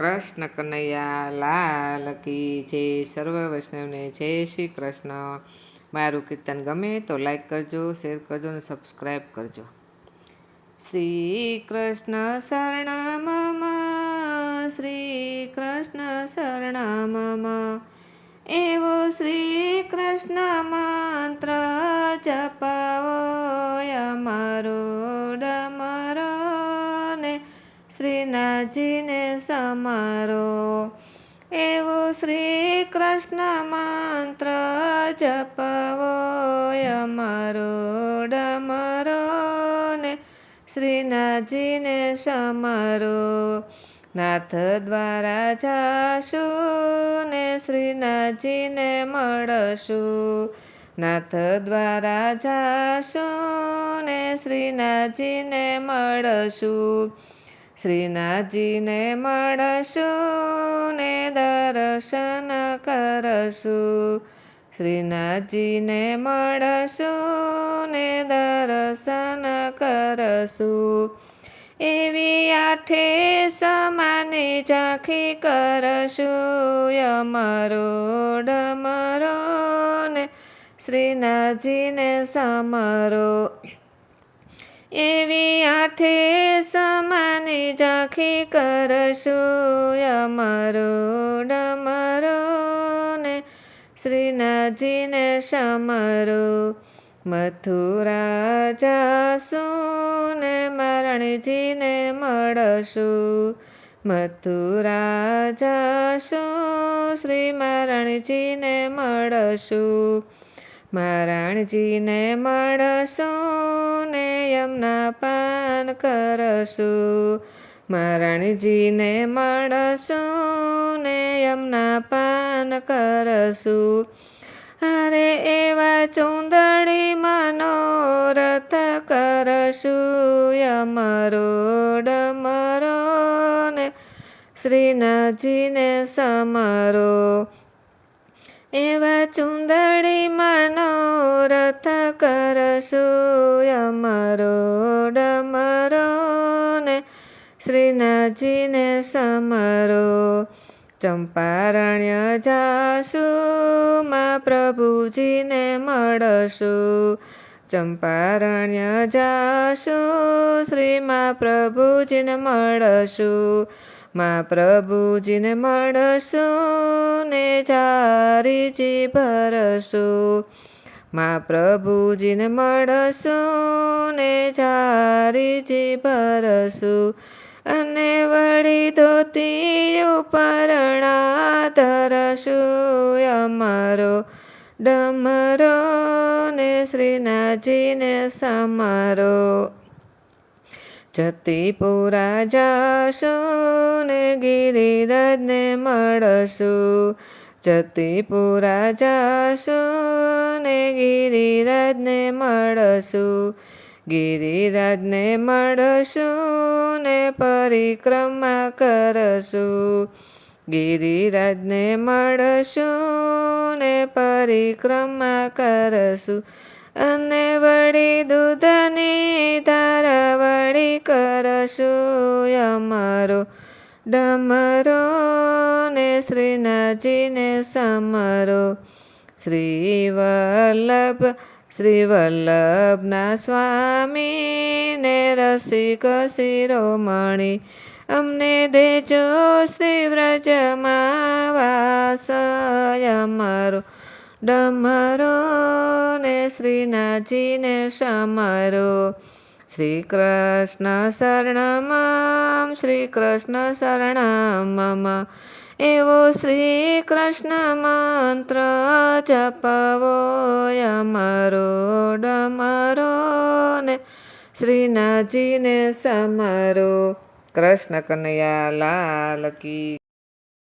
કૃષ્ણ કનૈયા લાલ કી જય સર્વ વૈષ્ણવને જય શ્રી કૃષ્ણ. મારું કીર્તન ગમે તો લાઈક કરજો શેર કરજો અને સબસ્ક્રાઈબ કરજો. શ્રી કૃષ્ણ શરણ મમ શ્રી કૃષ્ણ શરણ મમ એવો શ્રી કૃષ્ણ મંત્ર જપાવો અમારો ડમરો ને શ્રીનાથજીને સમારો. એવો શ્રી કૃષ્ણ મંત્ર જપવો અમારો ડમરો ને શ્રીનાથજીને સમારો. નાથ દ્વારા જાશું ને શ્રીનાથજીને મળશું. નાથ દ્વારા જાશું ને શ્રીનાથજીને મળશું. શ્રીનાથજીને મળશું ને દર્શન કરશું. શ્રીનાથજીને મળશું ને દર્શન કરશું. એવી આઠે સમાની ઝાંખી કરશું અમારો ડમરો ને શ્રીનાથજીને સમરો એવી આઠે સમાની ઝાંખી કરશું અમારો ડમરો ને. શ્રીનાથજીને સમરો મથુરા જાશું ને મરણજીને મળશું. મથુરા જાશું શ્રી મરણજીને મળશું. મારાણજીને મળશું ને યમના પાન કરશું. મારાણજીને મળશું ને યમના પાન કરશું. અરે એવા ચુંદડી મનોરથ કરશું. યમરો ડમરો ને શ્રીનાથજીને સમરો. એવા ચુંદડી મનોરથ કરશો યમરો ડમરો ને શ્રીનાથજીને સમરો. ચંપારણ્ય જાશું, માં પ્રભુજીને મળશું. ચંપારણ્ય જાશું શ્રીમાં પ્રભુજીને મળશું. માં પ્રભુજીને મળશું ને જારીજી ભરશું. માં પ્રભુજીને મળશું ને જારીજી ભરશું. અને વળી ધોતી ઉપરણા ધરશું અમારો ડમરો ને શ્રીનાથજીને સમારો. જતીપુરા જાશું ને ગિરિરાજને મળશું. જતીપુરા જાશું ને ગિરિરાજને મળશું. ગિરિરાજને મળશું ને પરિક્રમા કરશું. ગિરિરાજને મળશું ને પરિક્રમા કરશું. અને વળી દૂધની ધારાવળી કરશો અમારો ડમરો ને શ્રીનાથજીને સમરો. શ્રી વલ્લભ શ્રી વલ્લભના સ્વામી ને રસિક શિરોમણી. અમને દેજો શ્રી વ્રજમાં વાસ અમારો ડમરો ને શ્રીનાથજીને સમરો. શ્રી કૃષ્ણ શ્રીકૃષ્ણ શ્રી કૃષ્ણ શરણમમ એવો શ્રી કૃષ્ણ મંત્ર જપવો અમારો ડમરો ને શ્રીનાથજીને સમરો, કૃષ્ણ કનૈયા લાલ કી